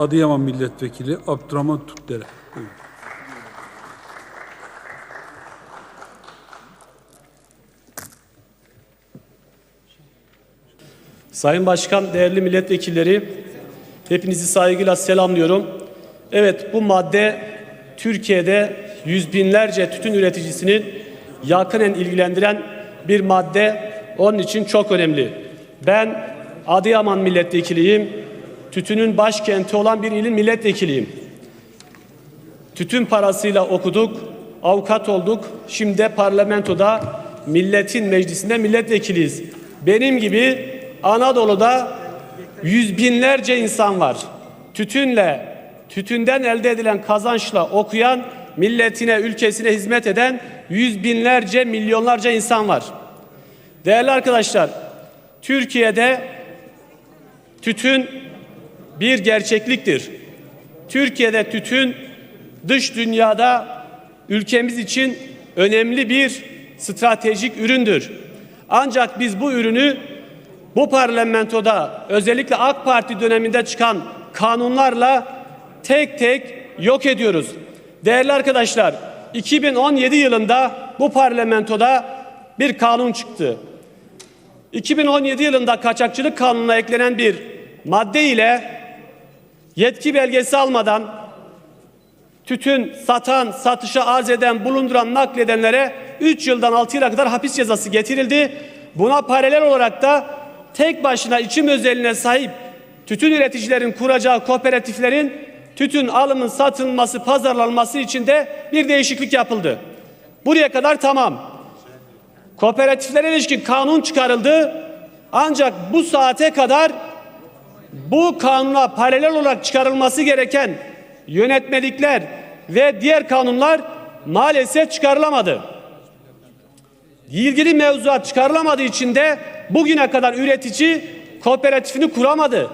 Adıyaman Milletvekili Abdurrahman Tutdere. Buyurun. Sayın Başkan, değerli milletvekilleri, hepinizi saygıyla selamlıyorum. Evet, bu madde Türkiye'de yüz binlerce tütün üreticisinin yakinen ilgilendiren bir madde. Onun için çok önemli. Ben Adıyaman milletvekiliyim. Tütünün başkenti olan bir ilin milletvekiliyim. Tütün parasıyla okuduk, avukat olduk. Şimdi de parlamentoda milletin meclisinde milletvekiliyiz. Benim gibi Anadolu'da yüz binlerce insan var. Tütünle, tütünden elde edilen kazançla okuyan, milletine, ülkesine hizmet eden yüz binlerce, milyonlarca insan var. Değerli arkadaşlar, Türkiye'de tütün bir gerçekliktir. Türkiye'de tütün dış dünyada ülkemiz için önemli bir stratejik üründür. Ancak biz bu ürünü bu parlamentoda özellikle AK Parti döneminde çıkan kanunlarla tek tek yok ediyoruz. Değerli arkadaşlar, 2017 yılında bu parlamentoda bir kanun çıktı. 2017 yılında kaçakçılık kanununa eklenen bir madde ile yetki belgesi almadan tütün satan, satışa arz eden, bulunduran, nakledenlere 3 yıldan 6 yıla kadar hapis cezası getirildi. Buna paralel olarak da tek başına içim özeline sahip tütün üreticilerin kuracağı kooperatiflerin tütün alımın satılması, pazarlanması için de bir değişiklik yapıldı. Buraya kadar tamam. Kooperatiflere ilişkin kanun çıkarıldı. Ancak bu saate kadar bu kanuna paralel olarak çıkarılması gereken yönetmelikler ve diğer kanunlar maalesef çıkarılamadı. İlgili mevzuat çıkarılamadığı için de bugüne kadar üretici kooperatifini kuramadı.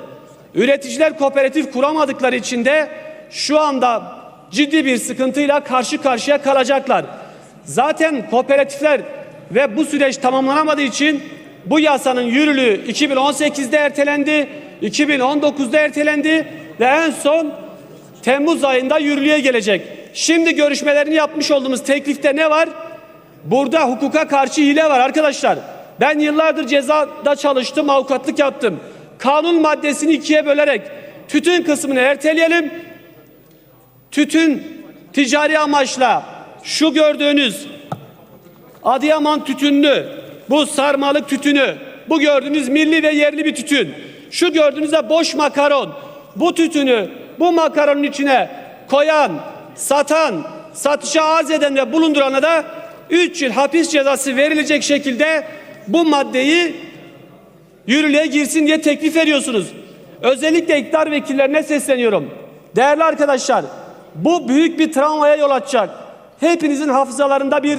Üreticiler kooperatif kuramadıkları için de şu anda ciddi bir sıkıntıyla karşı karşıya kalacaklar. Zaten kooperatifler ve bu süreç tamamlanamadığı için bu yasanın yürürlüğü 2018'de ertelendi, 2019'da ertelendi ve en son Temmuz ayında yürürlüğe gelecek. Şimdi görüşmelerini yapmış olduğumuz teklifte ne var? Burada hukuka karşı hile var arkadaşlar. Ben yıllardır cezada çalıştım, avukatlık yaptım. Kanun maddesini ikiye bölerek tütün kısmını erteleyelim. Tütün ticari amaçla şu gördüğünüz Adıyaman tütünlü, bu sarmalık tütünü, bu gördüğünüz milli ve yerli bir tütün. Şu gördüğünüz de boş makaron. Bu tütünü bu makaronun içine koyan, satan, satışa arz eden ve bulundurana da 3 yıl hapis cezası verilecek şekilde bu maddeyi yürürlüğe girsin diye teklif veriyorsunuz. Özellikle iktidar vekillerine sesleniyorum. Değerli arkadaşlar, bu büyük bir travmaya yol açacak. Hepinizin hafızalarında bir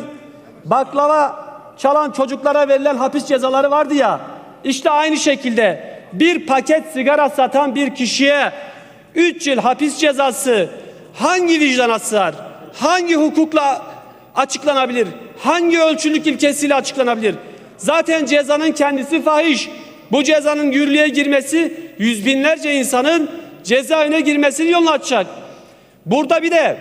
baklava çalan çocuklara verilen hapis cezaları vardı ya. İşte aynı şekilde bir paket sigara satan bir kişiye 3 yıl hapis cezası hangi vicdana sığar? Hangi hukukla açıklanabilir? Hangi ölçülük ilkesiyle açıklanabilir? Zaten cezanın kendisi fahiş. Bu cezanın yürürlüğe girmesi yüz binlerce insanın cezaevine girmesini yolunu açacak. Burada bir de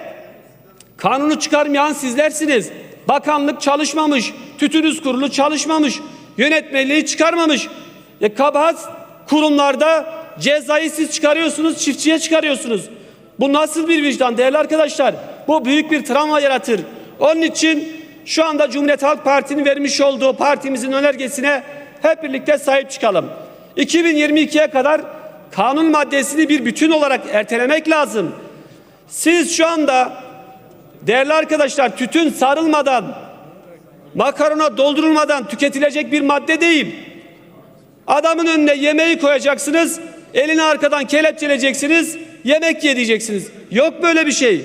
kanunu çıkarmayan sizlersiniz. Bakanlık çalışmamış, tütünüz kurulu çalışmamış, yönetmeliği çıkarmamış. E, kabahat kurumlarda cezayı siz çıkarıyorsunuz, çiftçiye çıkarıyorsunuz. Bu nasıl bir vicdan değerli arkadaşlar? Bu büyük bir travma yaratır. Onun için şu anda Cumhuriyet Halk Parti'nin vermiş olduğu partimizin önergesine hep birlikte sahip çıkalım. 2022'ye kadar kanun maddesini bir bütün olarak ertelemek lazım. Siz şu anda değerli arkadaşlar tütün sarılmadan, makarona doldurulmadan tüketilecek bir madde değil. Adamın önüne yemeği koyacaksınız, elini arkadan kelepçeleyeceksiniz, yemek yediyeceksiniz. Yok böyle bir şey.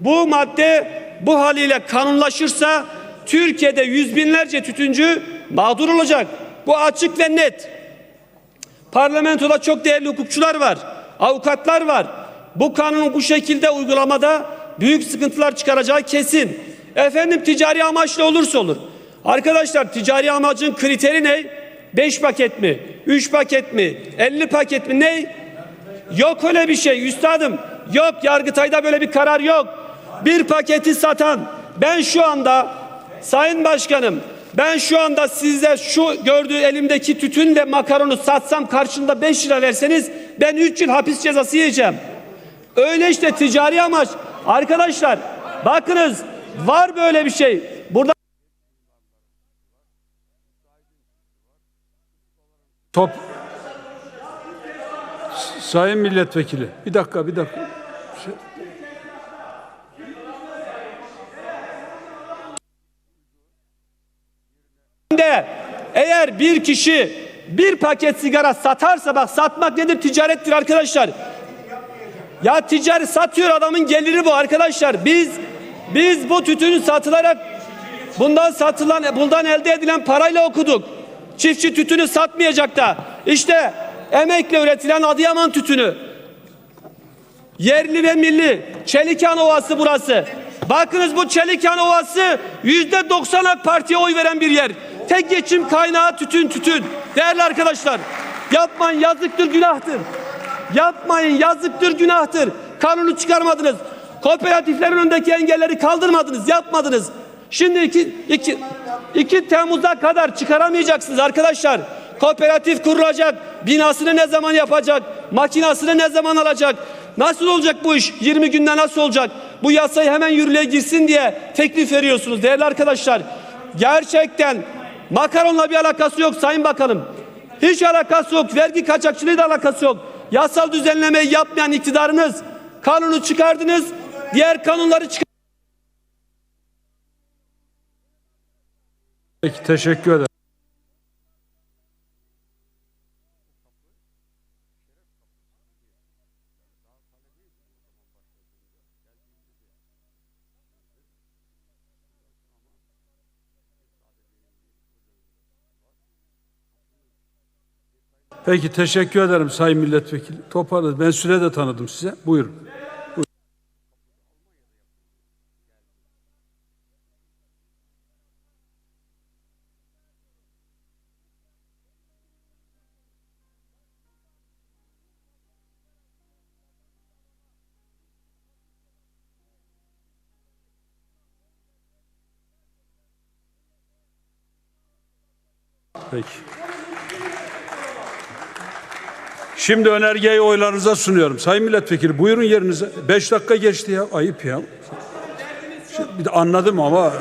Bu madde bu haliyle kanunlaşırsa Türkiye'de yüz binlerce tütüncü mağdur olacak. Bu açık ve net. Parlamentoda çok değerli hukukçular var, avukatlar var. Bu kanunun bu şekilde uygulamada büyük sıkıntılar çıkaracağı kesin. Efendim ticari amaçlı olursa olur. Arkadaşlar ticari amacın kriteri ne? 5 paket mi? 3 paket mi? 50 paket mi? Ne? Yok öyle bir şey üstadım. Yok Yargıtay'da böyle bir karar yok. Bir paketi satan ben şu anda Sayın Başkanım ben şu anda size şu gördüğü elimdeki tütünle makaronu satsam karşında 5 lira verseniz ben 3 yıl hapis cezası yiyeceğim. Öyle işte ticari amaç. Arkadaşlar bakınız var böyle bir şey. Burada Top Sayın milletvekili bir dakika bir dakika. Şey- eğer bir kişi bir paket sigara satarsa bak satmak nedir? Ticarettir arkadaşlar. Ya ticari satıyor adamın geliri bu arkadaşlar. Biz biz bu tütünü satılarak bundan satılan bundan elde edilen parayla okuduk. Çiftçi tütünü satmayacak da. İşte emekle üretilen Adıyaman tütünü. Yerli ve milli Çelikan Ovası burası. Bakınız bu Çelikan Ovası yüzde 90 AK Parti'ye oy veren bir yer. Tek geçim kaynağı tütün tütün. Değerli arkadaşlar yapmayın yazıktır günahtır. Yapmayın yazıktır günahtır. Kanunu çıkarmadınız. Kooperatiflerin önündeki engelleri kaldırmadınız yapmadınız. Şimdi iki, iki, 2 Temmuz'a kadar çıkaramayacaksınız arkadaşlar. Kooperatif kurulacak. Binasını ne zaman yapacak? Makinasını ne zaman alacak? Nasıl olacak bu iş? 20 günde nasıl olacak? Bu yasayı hemen yürürlüğe girsin diye teklif veriyorsunuz değerli arkadaşlar. Gerçekten makaronla bir alakası yok Sayın Bakanım. Hiç alakası yok. Vergi kaçakçılığı da alakası yok. Yasal düzenlemeyi yapmayan iktidarınız kanunu çıkardınız. Diğer kanunları çıkardınız. Peki teşekkür ederim. Peki teşekkür ederim Sayın Milletvekili. Toparladı. Ben süre de tanıdım size. Buyurun. Peki. Şimdi önergeyi oylarınıza sunuyorum. Sayın Milletvekili buyurun yerinize. Beş dakika geçti ya. Ayıp ya. Şimdi bir de anladım ama